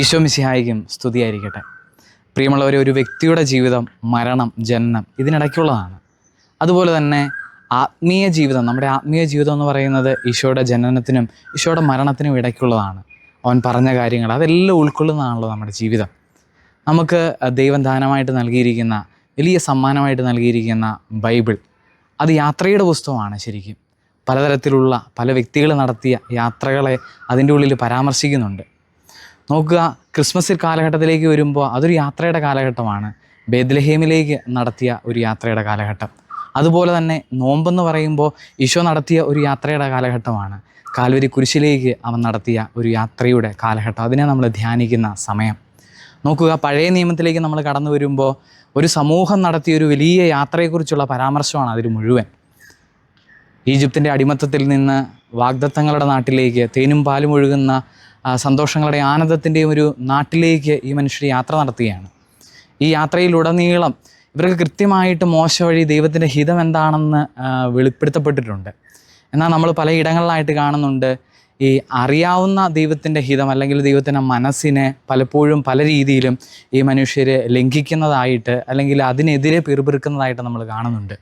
ഈശോ മിസിഹായിക്കും സ്തുതിയായിരിക്കട്ടെ. പ്രിയമുള്ളവരെ ഒരു വ്യക്തിയുടെ ജീവിതം മരണം ജനനം ഇതിനിടയ്ക്കുള്ളതാണ്. അതുപോലെ തന്നെ ആത്മീയ ജീവിതം നമ്മുടെ ആത്മീയ ജീവിതം എന്ന് പറയുന്നത് ഈശോയുടെ ജനനത്തിനും ഈശോയുടെ മരണത്തിനും ഇടയ്ക്കുള്ളതാണ്. അവൻ പറഞ്ഞ കാര്യങ്ങൾ അതെല്ലാം ഉൾക്കൊള്ളുന്നതാണല്ലോ നമ്മുടെ ജീവിതം. നമുക്ക് ദൈവം ദാനമായിട്ട് നൽകിയിരിക്കുന്ന വലിയ സമ്മാനമായിട്ട് നൽകിയിരിക്കുന്ന ബൈബിൾ അത് യാത്രയുടെ പുസ്തകമാണ് ശരിക്കും. പലതരത്തിലുള്ള പല വ്യക്തികൾ നടത്തിയ യാത്രകളെ അതിന്റെ ഉള്ളിൽ പരാമർശിക്കുന്നുണ്ട്. നോക്കുക ക്രിസ്മസ് കാലഘട്ടത്തിലേക്ക് വരുമ്പോൾ അതൊരു യാത്രയുടെ കാലഘട്ടമാണ്. ബേദ്ലഹേമിലേക്ക് നടത്തിയ ഒരു യാത്രയുടെ കാലഘട്ടം. അതുപോലെ തന്നെ നോമ്പെന്ന് പറയുമ്പോൾ ഈശോ നടത്തിയ ഒരു യാത്രയുടെ കാലഘട്ടമാണ്. കാൽവരി കുരിശിലേക്ക് അവൻ നടത്തിയ ഒരു യാത്രയുടെ കാലഘട്ടം. അതിനെ നമ്മൾ ധ്യാനിക്കുന്ന സമയം. നോക്കുക പഴയ നിയമത്തിലേക്ക് നമ്മൾ കടന്നു വരുമ്പോൾ ഒരു സമൂഹം നടത്തിയ ഒരു വലിയ യാത്രയെക്കുറിച്ചുള്ള പരാമർശമാണ് അതിൽ മുഴുവൻ. ഈജിപ്തിന്റെ അടിമത്തത്തിൽ നിന്ന് വാഗ്ദത്തങ്ങളുടെ നാട്ടിലേക്ക് തേനും പാലും ഒഴുകുന്ന ആ, സന്തോഷങ്ങളുടെ ആനന്ദത്തിന്റെയും ഒരു നാട്ടിലേക്ക് ഈ മനുഷ്യർ യാത്ര നടത്തുകയാണ്. ഈ യാത്രയിലുടനീളം ഇവർക്ക് കൃത്യമായിട്ട് മോശ വഴി ദൈവത്തിന്റെ ഹിതം എന്താണെന്ന് വെളിപ്പെടുത്തപ്പെട്ടിട്ടുണ്ട്. എന്നാൽ നമ്മൾ പലയിടങ്ങളിലായിട്ട് കാണുന്നുണ്ട് ഈ അറിയാവുന്ന ദൈവത്തിന്റെ ഹിതം അല്ലെങ്കിൽ ദൈവത്തിന്റെ മനസ്സിനെ പലപ്പോഴും പല രീതിയിലും ഈ മനുഷ്യർ ലംഘിക്കുന്നതായിട്ട് അല്ലെങ്കിൽ അതിനെതിരെ പിറുപിറുക്കുന്നതായിട്ട് നമ്മൾ കാണുന്നുണ്ട്.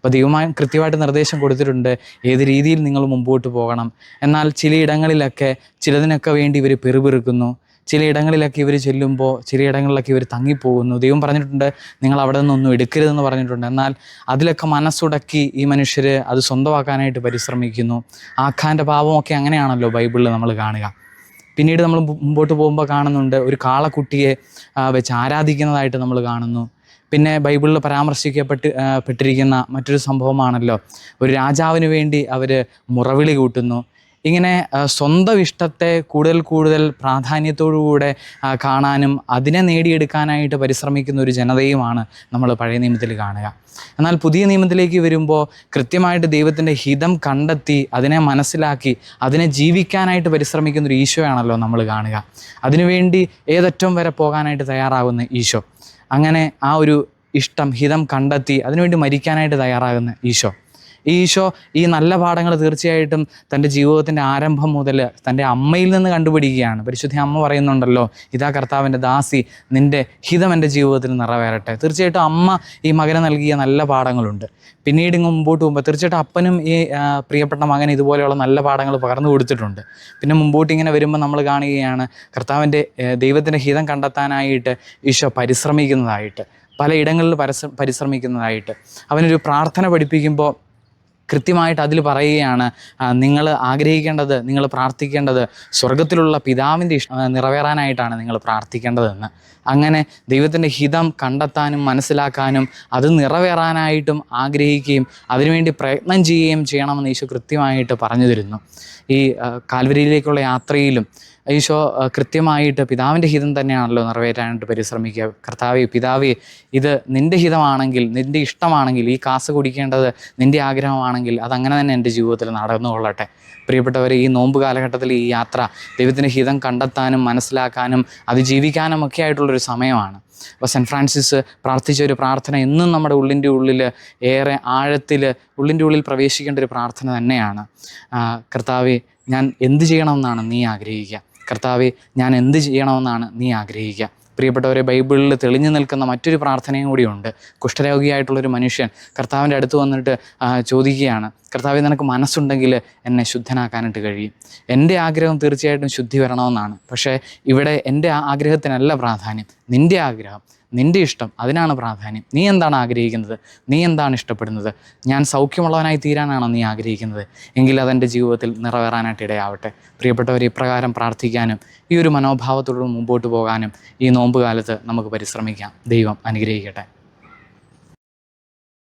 അപ്പോൾ ദൈവമായി കൃത്യമായിട്ട് നിർദ്ദേശം കൊടുത്തിട്ടുണ്ട്. ഏത് രീതിയിൽ നിങ്ങൾ മുമ്പോട്ട് പോകണം. എന്നാൽ ചിലയിടങ്ങളിലൊക്കെ ചിലതിനൊക്കെ വേണ്ടി ഇവർ പെറുപിറുക്കുന്നു. ചിലയിടങ്ങളിലൊക്കെ ഇവർ ചെല്ലുമ്പോൾ ചിലയിടങ്ങളിലൊക്കെ ഇവർ തങ്ങിപ്പോകുന്നു. ദൈവം പറഞ്ഞിട്ടുണ്ട് നിങ്ങൾ അവിടെ നിന്നൊന്നും എടുക്കരുതെന്ന് പറഞ്ഞിട്ടുണ്ട്. എന്നാൽ അതിലൊക്കെ മനസ്സുടക്കി ഈ മനുഷ്യർ അത് സ്വന്തമാക്കാനായിട്ട് പരിശ്രമിക്കുന്നു. ആഖാന്റെ പാപമൊക്കെ അങ്ങനെയാണല്ലോ ബൈബിളിൽ നമ്മൾ കാണുക. പിന്നീട് നമ്മൾ മുമ്പോട്ട് പോകുമ്പോൾ കാണുന്നുണ്ട് ഒരു കാളക്കുട്ടിയെ വെച്ച് ആരാധിക്കുന്നതായിട്ട് നമ്മൾ കാണുന്നു. പിന്നെ ബൈബിളിൽ പരാമർശിക്കപ്പെട്ട് പെട്ടിരിക്കുന്ന മറ്റൊരു സംഭവമാണല്ലോ. ഒരു രാജാവിന് വേണ്ടി അവർ മുറവിളി കൂട്ടുന്നു. ഇങ്ങനെ സ്വന്തം ഇഷ്ടത്തെ കൂടുതൽ കൂടുതൽ പ്രാധാന്യത്തോടുകൂടെ കാണാനും അതിനെ നേടിയെടുക്കാനായിട്ട് പരിശ്രമിക്കുന്ന ഒരു ജനതയുമാണ് നമ്മൾ പഴയ നിയമത്തിൽ കാണുക. എന്നാൽ പുതിയ നിയമത്തിലേക്ക് വരുമ്പോൾ കൃത്യമായിട്ട് ദൈവത്തിന്റെ ഹിതം കണ്ടെത്തി അതിനെ മനസ്സിലാക്കി അതിനെ ജീവിക്കാനായിട്ട് പരിശ്രമിക്കുന്ന ഒരു ഈശോയാണല്ലോ നമ്മൾ കാണുക. അതിനുവേണ്ടി ഏതറ്റം വരെ പോകാനായിട്ട് തയ്യാറാകുന്ന ഈശോ. അങ്ങനെ ആ ഒരു ഇഷ്ടം ഹിതം കണ്ടെത്തി അതിനുവേണ്ടി മരിക്കാനായിട്ട് തയ്യാറാകുന്ന ഈശോ. ഈശോ ഈ നല്ല പാഠങ്ങൾ തീർച്ചയായിട്ടും തന്റെ ജീവിതത്തിന്റെ ആരംഭം മുതൽ തന്റെ അമ്മയിൽ നിന്ന് കണ്ടുപിടിക്കുകയാണ്. പരിശുദ്ധി അമ്മ പറയുന്നുണ്ടല്ലോ ഇതാ കർത്താവിന്റെ ദാസി നിന്റെ ഹിതം എന്റെ ജീവിതത്തിൽ നിറവേറട്ടെ. തീർച്ചയായിട്ടും അമ്മ ഈ മകന് നൽകിയ നല്ല പാഠങ്ങളുണ്ട്. പിന്നീട് ഇങ്ങ് മുമ്പോട്ട് പോകുമ്പോൾ തീർച്ചയായിട്ടും അപ്പനും ഈ പ്രിയപ്പെട്ട മകൻ ഇതുപോലെയുള്ള നല്ല പാഠങ്ങൾ പകർന്നു കൊടുത്തിട്ടുണ്ട്. പിന്നെ മുമ്പോട്ട് ഇങ്ങനെ വരുമ്പോൾ നമ്മൾ കാണുകയാണ് കർത്താവിന്റെ ദൈവത്തിന്റെ ഹിതം കണ്ടെത്താനായിട്ട് ഈശോ പരിശ്രമിക്കുന്നതായിട്ട് പലയിടങ്ങളിൽ പരസ പരിശ്രമിക്കുന്നതായിട്ട്. അവനൊരു പ്രാർത്ഥന പഠിപ്പിക്കുമ്പോൾ കൃത്യമായിട്ട് അതിൽ പറയുകയാണ് നിങ്ങൾ ആഗ്രഹിക്കേണ്ടത് നിങ്ങൾ പ്രാർത്ഥിക്കേണ്ടത് സ്വർഗത്തിലുള്ള പിതാവിന്റെ ഇഷ്ടം നിറവേറാനായിട്ടാണ് നിങ്ങൾ പ്രാർത്ഥിക്കേണ്ടതെന്ന്. അങ്ങനെ ദൈവത്തിന്റെ ഹിതം കണ്ടെത്താനും മനസ്സിലാക്കാനും അത് നിറവേറാനായിട്ടും ആഗ്രഹിക്കുകയും അതിനുവേണ്ടി പ്രയത്നം ചെയ്യുകയും ചെയ്യണമെന്ന് ഈശോ കൃത്യമായിട്ട് പറഞ്ഞു തരുന്നു ഈ കാൽവരിയിലേക്കുള്ള യാത്രയിലും ഈശോ കൃത്യമായിട്ട് പിതാവിന്റെ ഹിതം തന്നെയാണല്ലോ നിറവേറ്റാനായിട്ട് പരിശ്രമിക്കുക. കർത്താവെ പിതാവെ ഇത് നിന്റെ ഹിതമാണെങ്കിൽ നിന്റെ ഇഷ്ടമാണെങ്കിൽ ഈ കാസ് കുടിക്കേണ്ടത് നിന്റെ ആഗ്രഹമാണെങ്കിൽ അതങ്ങനെ തന്നെ എന്റെ ജീവിതത്തിൽ നടന്നുകൊള്ളട്ടെ. പ്രിയപ്പെട്ടവരെ ഈ നോമ്പ് കാലഘട്ടത്തിൽ ഈ യാത്ര ദൈവത്തിന്റെ ഹിതം കണ്ടെത്താനും മനസ്സിലാക്കാനും അത് ജീവിക്കാനും ഒക്കെ ആയിട്ടുള്ളൊരു സമയമാണ്. അപ്പോൾ സെന്റ് ഫ്രാൻസിസ് പ്രാർത്ഥിച്ച ഒരു പ്രാർത്ഥന എന്നും നമ്മുടെ ഉള്ളിന്റെ ഉള്ളിൽ ഏറെ ആഴത്തിൽ ഉള്ളിന്റെ ഉള്ളിൽ പ്രവേശിക്കേണ്ട ഒരു പ്രാർത്ഥന തന്നെയാണ്. കർത്താവെ ഞാൻ എന്ത് ചെയ്യണമെന്നാണ് നീ ആഗ്രഹിക്കുക. കർത്താവെ ഞാൻ എന്ത് ചെയ്യണമെന്നാണ് നീ ആഗ്രഹിക്കുക. പ്രിയപ്പെട്ടവരെ ബൈബിളിൽ തെളിഞ്ഞു നിൽക്കുന്ന മറ്റൊരു പ്രാർത്ഥനയും കൂടിയുണ്ട്. കുഷ്ഠരോഗിയായിട്ടുള്ളൊരു മനുഷ്യൻ കർത്താവിന്റെ അടുത്ത് വന്നിട്ട് ചോദിക്കുകയാണ് കർത്താവ് നിനക്ക് മനസ്സുണ്ടെങ്കിൽ എന്നെ ശുദ്ധനാക്കാനായിട്ട് കഴിയും. എന്റെ ആഗ്രഹം തീർച്ചയായിട്ടും ശുദ്ധി വരണമെന്നാണ്. പക്ഷേ ഇവിടെ എന്റെ ആഗ്രഹത്തിനല്ല പ്രാധാന്യം. നിന്റെ ആഗ്രഹം നിന്റെ ഇഷ്ടം അതിനാണ് പ്രാധാന്യം. നീ എന്താണ് ആഗ്രഹിക്കുന്നത്? നീ എന്താണ് ഇഷ്ടപ്പെടുന്നത്? ഞാൻ സൗഖ്യമുള്ളവനായി തീരാനാണോ നീ ആഗ്രഹിക്കുന്നത്? എങ്കിൽ അതെന്റെ ജീവിതത്തിൽ നിറവേറാനായിട്ട് ഇടയാവട്ടെ. പ്രിയപ്പെട്ടവർ ഇപ്രകാരം പ്രാർത്ഥിക്കാനും ഈ ഒരു മനോഭാവത്തോടുകൂടി മുമ്പോട്ട് പോകാനും ഈ നോമ്പ് കാലത്ത് നമുക്ക് പരിശ്രമിക്കാം. ദൈവം അനുഗ്രഹിക്കട്ടെ.